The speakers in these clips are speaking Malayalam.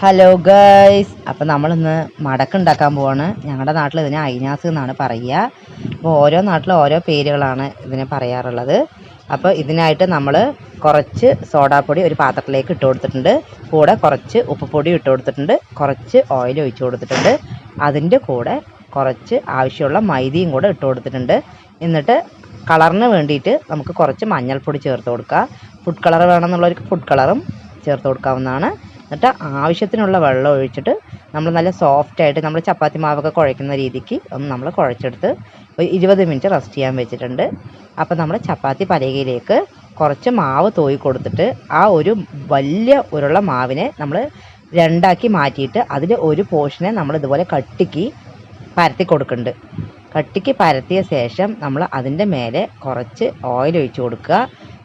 ഹലോ ഗൈസ് അപ്പം നമ്മളിന്ന് മടക്ക് ഉണ്ടാക്കാൻ പോവാണ്. ഞങ്ങളുടെ നാട്ടിൽ ഇതിനെ അയിനാസ് എന്നാണ് പറയുക. അപ്പോൾ ഓരോ നാട്ടിലും ഓരോ പേരുകളാണ് ഇതിനെ പറയാറുള്ളത്. അപ്പോൾ ഇതിനായിട്ട് നമ്മൾ കുറച്ച് സോഡാപ്പൊടി ഒരു പാത്രത്തിലേക്ക് ഇട്ട് കൊടുത്തിട്ടുണ്ട്. കൂടെ കുറച്ച് ഉപ്പുപൊടി ഇട്ട് കൊടുത്തിട്ടുണ്ട്. കുറച്ച് ഓയിൽ ഒഴിച്ചു കൊടുത്തിട്ടുണ്ട്. അതിന്റെ കൂടെ കുറച്ച് ആവശ്യമുള്ള മൈദയും കൂടെ ഇട്ട് കൊടുത്തിട്ടുണ്ട്. എന്നിട്ട് കളറിന് വേണ്ടിയിട്ട് നമുക്ക് കുറച്ച് മഞ്ഞൾപ്പൊടി ചേർത്ത് കൊടുക്കുക ഫുഡ് കളർ വേണമെന്നുള്ളവർക്ക് ഫുഡ് കളറും ചേർത്ത് കൊടുക്കാവുന്നതാണ്. എന്നിട്ട് ആവശ്യത്തിനുള്ള വെള്ളം ഒഴിച്ചിട്ട് നമ്മൾ നല്ല സോഫ്റ്റ് ആയിട്ട് നമ്മൾ ചപ്പാത്തി മാവൊക്കെ കുഴയ്ക്കുന്ന രീതിക്ക് ഒന്ന് നമ്മൾ കുഴച്ചെടുത്ത് ഒരു ഇരുപത് മിനിറ്റ് റെസ്റ്റ് ചെയ്യാൻ വെച്ചിട്ടുണ്ട്. അപ്പോൾ നമ്മൾ ചപ്പാത്തി പലകയിലേക്ക് കുറച്ച് മാവ് തോയി കൊടുത്തിട്ട് ആ ഒരു വലിയ ഉരുള മാവിനെ നമ്മൾ രണ്ടാക്കി മാറ്റിയിട്ട് അതിൽ ഒരു പോർഷനെ നമ്മൾ ഇതുപോലെ കട്ടിക്ക് പരത്തി കൊടുക്കുന്നുണ്ട്. കട്ടിക്ക് പരത്തിയ ശേഷം നമ്മൾ അതിന്റെ മേലെ കുറച്ച് ഓയിൽ ഒഴിച്ച് കൊടുക്കുക.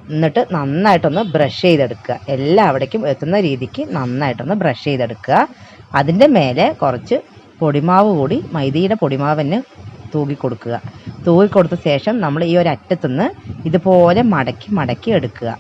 എന്നിട്ട് നന്നായിട്ടൊന്ന് ബ്രഷ് ചെയ്തെടുക്കുക. എല്ലാവിടേക്കും എത്തുന്ന രീതിക്ക് നന്നായിട്ടൊന്ന് ബ്രഷ് ചെയ്തെടുക്കുക. അതിന്റെ മേലെ കുറച്ച് പൊടിമാവ് കൂടി മൈദയുടെ പൊടിമാവിന് തൂകിക്കൊടുക്കുക കൊടുക്കുക. തൂകി കൊടുത്ത ശേഷം നമ്മൾ ഈ ഒരു അറ്റത്തുനിന്ന് ഇതുപോലെ മടക്കി മടക്കി എടുക്കുക.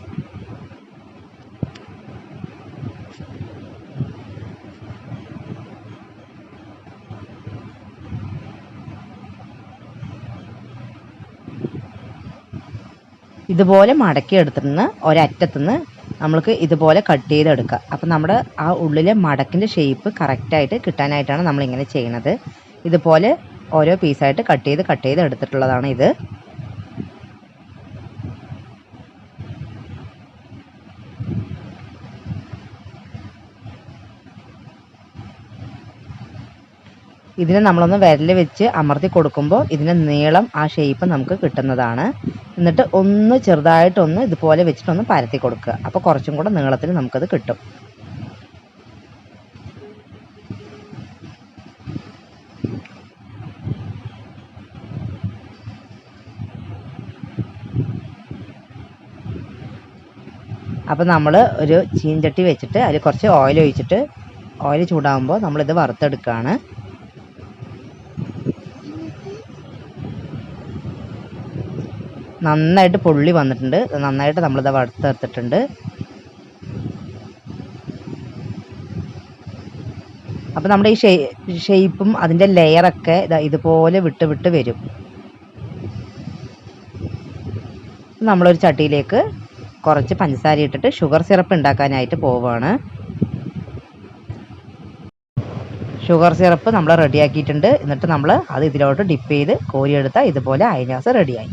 ഇതുപോലെ മടക്കി എടുത്തിട്ട് ഒരറ്റത്തുനിന്ന് നമ്മൾക്ക് ഇതുപോലെ കട്ട് ചെയ്തെടുക്കുക. അപ്പം നമ്മുടെ ആ ഉള്ളിലെ മടക്കിന്റെ ഷേപ്പ് കറക്റ്റായിട്ട് കിട്ടാനായിട്ടാണ് നമ്മളിങ്ങനെ ചെയ്യുന്നത്. ഇതുപോലെ ഓരോ പീസായിട്ട് കട്ട് ചെയ്ത് കട്ട് ചെയ്ത് എടുത്തിട്ടുള്ളതാണ് ഇത്. ഇതിനെ നമ്മളൊന്ന് വിരൽ വെച്ച് അമർത്തി കൊടുക്കുമ്പോൾ ഇതിന്റെ നീളം ആ ഷേപ്പ് നമുക്ക് കിട്ടുന്നതാണ്. എന്നിട്ട് ഒന്ന് ചെറുതായിട്ടൊന്ന് ഇതുപോലെ വെച്ചിട്ടൊന്ന് പരത്തി കൊടുക്കുക. അപ്പോൾ കുറച്ചും കൂടെ നീളത്തിൽ നമുക്കത് കിട്ടും. അപ്പോൾ നമ്മൾ ഒരു ചീഞ്ചട്ടി വെച്ചിട്ട് അതിൽ കുറച്ച് ഓയിൽ ഒഴിച്ചിട്ട് ഓയിൽ ചൂടാകുമ്പോൾ നമ്മളിത് വറുത്തെടുക്കുകയാണ് നന്നായിട്ട് പൊള്ളി വന്നിട്ടുണ്ട്. നന്നായിട്ട് നമ്മളിത് വറുത്തെടുത്തിട്ടുണ്ട്. അപ്പോൾ നമ്മുടെ ഈ ഷേപ്പും അതിന്റെ ലെയറൊക്കെ ഇതാ ഇതുപോലെ വിട്ട് വിട്ട് വരും. നമ്മളൊരു ചട്ടിയിലേക്ക് കുറച്ച് പഞ്ചസാര ഇട്ടിട്ട് ഷുഗർ സിറപ്പ് ഉണ്ടാക്കാനായിട്ട് പോവുകയാണ് ഷുഗർ സിറപ്പ് നമ്മൾ റെഡിയാക്കിയിട്ടുണ്ട് എന്നിട്ട് നമ്മൾ അത് ഇതിലോട്ട് ഡിപ്പ് ചെയ്ത് കോരിയെടുത്താൽ ഇതുപോലെ അയനാസ് റെഡിയായി